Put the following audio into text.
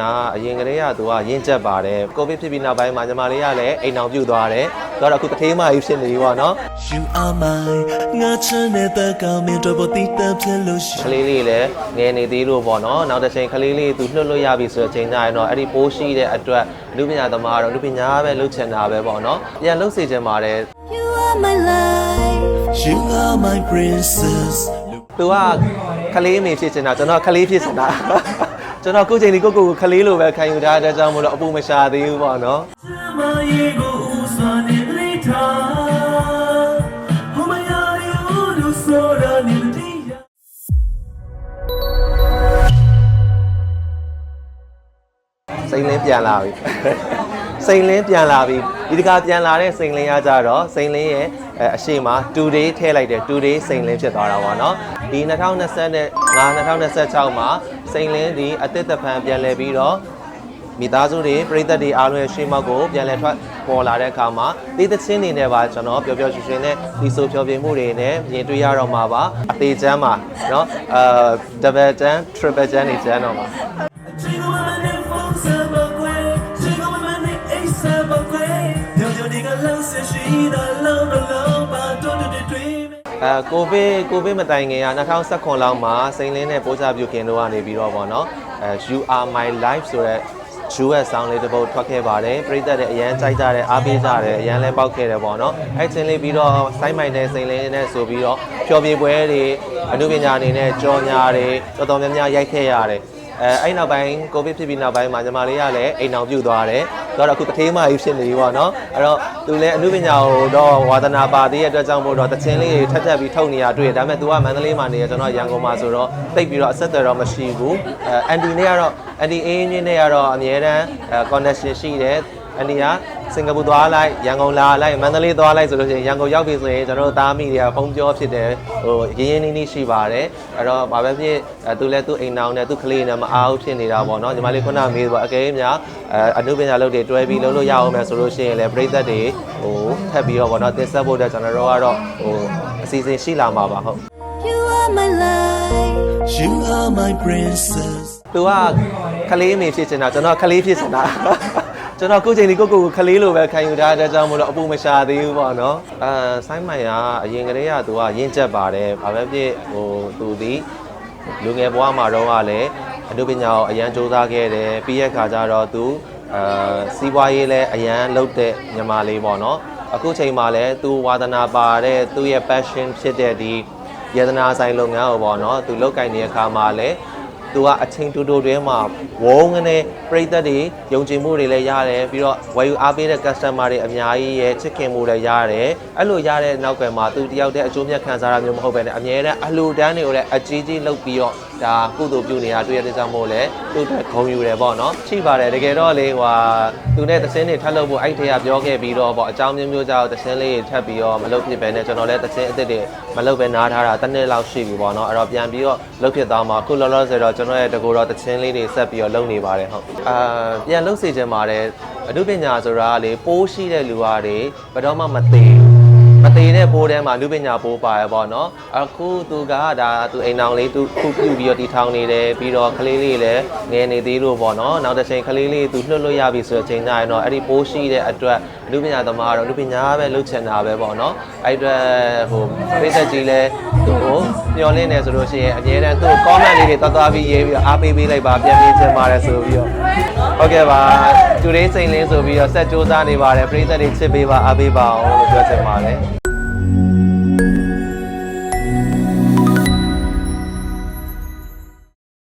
ကအရင်ကတည်းကသူကရင့်ကျက်ပါတယ်ကိုဗစ်ဖြစ်ပြီးနောက်ပိုင်းမှာညီမလေးကလည်းအိမ်အောင်ပြုတ်သွားတယ်သူကတော့အခုတထေးမကြီးဖြစ်နေပြီပေါ့နော် You are mine ငါချမ်းတဲ့တကောင်းမြတ်တော့ပေါ်တည်တတ်ဖြစ်လို့ရှိကလေးလေးလည်းငယ်နေသေးလို့ပေါ့နော်နောက်တစ်ချိန်ကလေးလေးသူလွှတ်လို့ရပြီဆိုတဲ့အချိန်ကျရင်တော့အဲ့ဒီပိုးရှိတဲ့အတွက်လူပညာသမားတော့လူပညာပဲလှုပ်ချင်တာပဲပေါ့နော်ပြန်လှုပ်စေချင်ပါတယ် You are my life. You are my princess သူကကလေးမေဖြစ်ချင်တာကျွန်တော်ကလေးဖြစ်ချင်တာ ကျွန်တော်ကိုယ်ချိန်လေးကိုယ့်ကိုယ်ကိုကလေးလိုပဲခံယူထားတဲ့ကြောင့်မလို့အပူမရှာသေးဘူးပေါ့နော်မယေကိုဦးစွာနေလိထားဟိုမယာရီဦးလူဆိုရနေတိယစိန်လင်းပြန်လာပြီစိန်လင်းပြန်လာပြီဒီတခါပြန်လာတဲ့စိန်လင်းရကြတော့စိန်လင်းရဲ့အဲအရှိမ 2day ထည့်လိုက်တယ် 2day စိန်လင်းဖြစ်သွားတာပေါ့နော်ဒီ2020နဲ့2026မှာ စိန်လင်းဒီအသစ်တဖန်ပြန်လဲပြီးတော့မိသားစုတွေပြည်သက်တွေအားလုံးရဲ့ရှေ့မောက်ကိုပြန်လဲထွက်ပေါ်လာတဲ့အခါမှာဒီသချင်းတွေနဲ့ပါကျွန်တော်ပျော်ပျော်ရွှင်ရွှင်နဲ့ဒီဆိုပျော်ပြမှုတွေနဲ့မြင်တွေ့ရတော့မှာပါအသေးချမ်းမှာเนาะအာ double ချမ်း triple ချမ်းနေချမ်းတော့မှာ အဲကိုဗစ်ကိုဗစ်မတိုင်ခင်က2019လောက်မှာစိန်လင်းနဲ့ပိုးချပြုခင်တို့ကနေပြီးတော့ဗောနော်အဲ You are my life ဆိုတဲ့ US sound လေးတစ်ပုဒ်ထွက်ခဲ့ပါတယ်ပရိသတ်တွေအရန်ကြိုက်ကြတယ်အားပေးကြတယ်အရန်လဲပေါက်ခဲ့တယ်ဗောနော်အဲ့ချင်းလေးပြီးတော့စိုင်းမိုင်တဲ့စိန်လင်းနဲ့ဆိုပြီးတော့ပျော်ပြေပွဲတွေအမှုပညာအနေနဲ့ကြော်ညာတွေတော်တော်များများရိုက်ခဲ့ရတယ်အဲအဲ့နောက်ပိုင်းကိုဗစ်ဖြစ်ပြီးနောက်ပိုင်းမှာညီမလေးကလည်းအိမ်အောင်ပြုတ်သွားတယ်သူက တော့အခုတထေးမကြီးဖြစ်နေပြီပေါ့နော်အဲ့တော့သူလည်းအမှုပညာကိုတော့ဝါသနာပါသေးတဲ့အတွက်ကြောင့်မို့တော့တခြင်းလေးတွေထပ်ထပ်ပြီးထုတ်နေရတွေ့တယ်ဒါပေမဲ့ तू ကမန္တလေးမှာနေရကျွန်တော်ရန်ကုန်မှာဆိုတော့တိတ်ပြီးတော့အဆက်အသွယ်တော့မရှိဘူးအဲအန်တီနဲ့ကတော့အန်တီအင်းင်းနဲ့ကတော့အမြဲတမ်းအဲ connection ရှိတယ် အန်တီကစင်ကာပူသွားလိုက်ရန်ကုန်လာလိုက်မန္တလေးသွားလိုက်ဆိုလို့ရှိရင်ရန်ကုန်ရောက်ပြီဆိုရင်ကျွန်တော်တို့သားမိတွေကဖုန်းပြောဖြစ်တယ်ဟိုရင်းရင်းနှီးနှီးရှိပါတယ်အဲ့တော့ဘာပဲဖြစ်အဲသူလည်းသူ့အိမ်နောင်နဲ့သူ့ကလေးနဲ့မအားဘူးဖြစ်နေတာပေါ့နော်ညီမလေးခုနမေးပေါ့အကယ်၍များအဲအမှုပညာလုပ်တွေတွဲပြီးလုပ်လို့ရအောင်မယ်ဆိုလို့ရှိရင်လည်းပြည်သက်တွေဟိုထပ်ပြီးတော့ပေါ့နော်တင်ဆက်ဖို့အတွက်ကျွန်တော်တို့ကတော့ဟိုအစီအစဉ်ရှိလာမှာပါဟုတ် You are my life. You are my princess သူကကလေးမေဖြစ်ချင်တာကျွန်တော်ကလေးဖြစ်ချင်တာ ကျွန်တော်ကိုယ်ချိန်လေးကိုယ့်ကိုယ်ကိုကလေးလိုပဲခံယူထားတဲ့ကြောင့်မလို့အပူမရှာသေးဘူးပေါ့နော်အဲဆိုင်းမိုင်ကအရင်ကတည်းကသူကရင့်ကျက်ပါတယ်ဘာပဲဖြစ်ဟိုသူဒီလူငယ်ဘဝမှာတော့ကလည်းအနုပညာကိုအရန်စူးစမ်းခဲ့တယ်ပြီးရခါကျတော့သူအဲစီးပွားရေးလည်းအရန်လုပ်တဲ့ညီမလေးပေါ့နော်အခုချိန်မှာလည်းသူဝါသနာပါတဲ့သူ့ရဲ့ passion ဖြစ်တဲ့ဒီယတနာဆိုင်လုပ်ငန်းကိုပေါ့နော်သူလုပ်ကင်နေတဲ့အခါမှာလည်း သူကအချိန်တူတူတွင်းမှာဝုန်းကနေပြိသက်တွေယုံကြည်မှုတွေလည်းရတယ်ပြီးတော့ဝယ်ယူအားပေးတဲ့ customer တွေအများကြီးရဲ့ချစ်ခင်မှုလည်းရတယ်အဲ့လိုရတဲ့နောက်ကွယ်မှာသူတယောက်တည်းအကျိုးမြတ်ခံစားရမျိုးမဟုတ်ပဲねအမြဲတမ်းအလှူဒန်းတွေကိုလည်းအကြီးကြီးလုပ်ပြီးတော့ဒါကုသိုလ်ပြုနေတာတွေ့ရတဲ့ကြောင့်မို့လဲသူ့အတွက်ဂုဏ်ယူတယ်ပေါ့နော်ရှိပါတယ်တကယ်တော့လေဟိုဟာသူနဲ့သစင်းတွေထပ်လုပ်ဖို့အဲ့ထေကပြောခဲ့ပြီးတော့ပေါ့အကြောင်းမျိုးမျိုးကြောင့်သစင်းလေးတွေထပ်ပြီးတော့မလုပ်ဖြစ်ပဲねကျွန်တော်လည်းသစင်းအစ်စ်တွေမလုပ်ပဲနားထားတာတစ်နှစ်လောက်ရှိပြီပေါ့နော်အဲ့တော့ပြန်ပြီးတော့လုပ်ဖြစ်သွားမှာအခုလောလောဆယ်တော့ကျွန်တော်ရဲ့တကူတော့သချင်းလေးတွေဆက်ပြီးတော့လုပ်နေပါတယ်ဟုတ်အာပြန်လုပ်စေချင်ပါတယ်အမှုပညာဆိုတာကလေပိုးရှိတဲ့လူအားတွေဘယ်တော့မှမသေးဘူးမ သေးတဲ့ပိုးထဲမှာလူပညာပိုးပါရပေါ့နော်အခုသူကဒါသူအိမ်အောင်လေးသူခုပြုပြီးတော့တီထောင်နေတယ်ပြီးတော့ကလေးလေးလည်းငယ်နေသေးလို့ပေါ့နော်နောက်တစ်ချိန်ကလေးလေးသူလွှတ်လို့ရပြီဆိုတဲ့အချိန်ကျရင်တော့အဲ့ဒီပိုးရှိတဲ့အတွက်လူပညာသမားတော့လူပညာပဲလုပ်ချင်တာပဲပေါ့နော်အဲ့အတွက်ဟိုပိသက်ကြီးလည်းသူ့ကိုမျောလင်းနေဆိုလို့ရှိရင်အများနဲ့သူ့ comment လေးတွေသွားသွားပြီးရေးပြီးတော့အားပေးပေးလိုက်ပါပြန်ပြီးချင်ပါတယ်ဆိုပြီးတော့ဟုတ်ကဲ့ပါသူလေးစိန်လင်းဆိုပြီးတော့ဆက်စူးစမ်းနေပါတယ်ပရိသတ်တွေချစ်ပေးပါအားပေးပါအောင်လို့ပြောချင်ပါတယ်